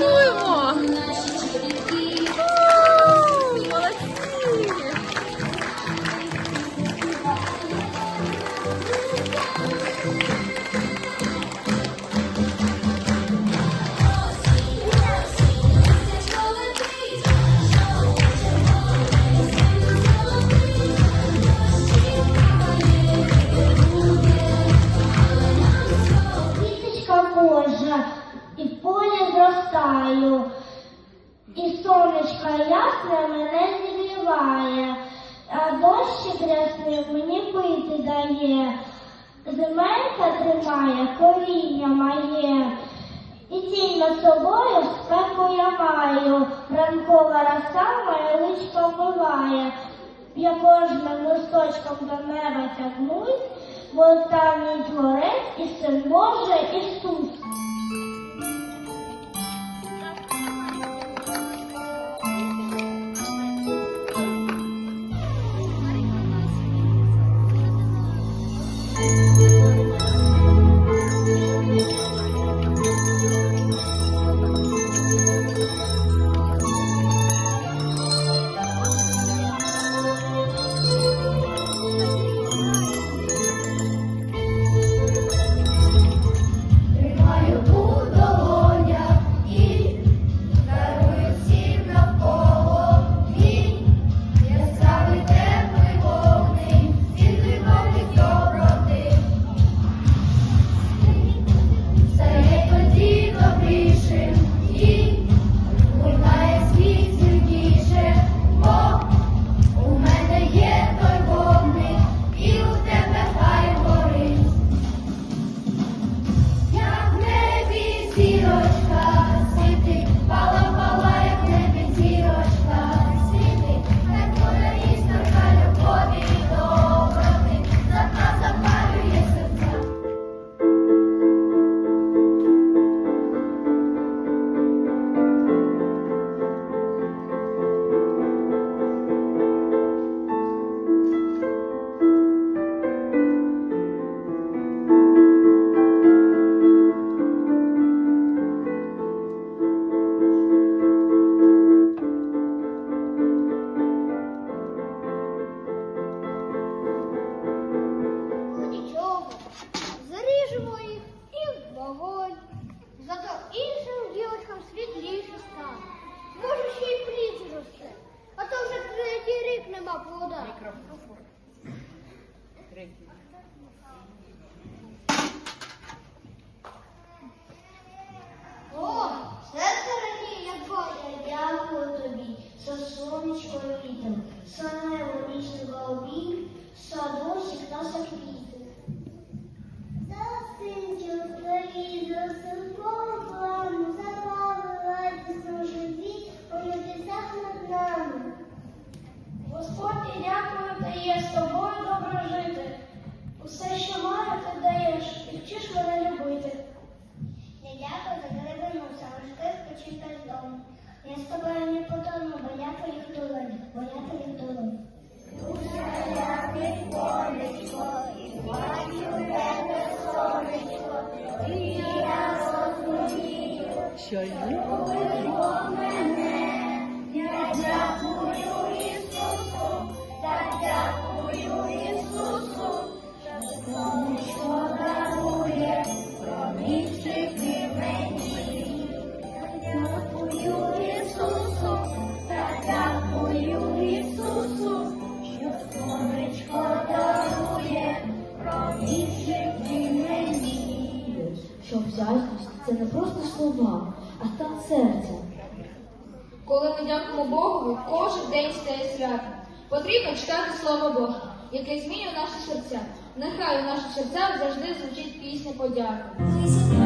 У, Молодці! Квіточка Божа, зростаю, і сонечко ясне мене зігріває, а дощик рясний мені пити дає, земелька тримає коріння моє, і тінь над собою спеку я маю, ранкова роса моє личко вмиває. Я кожним листочком до неба тягнусь, бо там мій творець і син Божий Ісус. Зірочка літом, за небо ніжного обій, садочок та. За синчок твої, за синком плану, за слави радісно живі, у небесах над нами. Господь, дякую, дає з тобою добре жити. Усе, що маю, ти даєш, і вчиш мене любити. Я дякую за деревину, за важких почистих дому. Я з тобою не потону, бо я твоїх долонь, бо я твоїх долонь. Що любить? Не просто слова, а стан серця. Коли ми дякуємо Богові, кожен день стає святом. Потрібно читати Слово Боже, яке змінює наші серця. Нехай у наших серцях завжди звучить пісня подяки.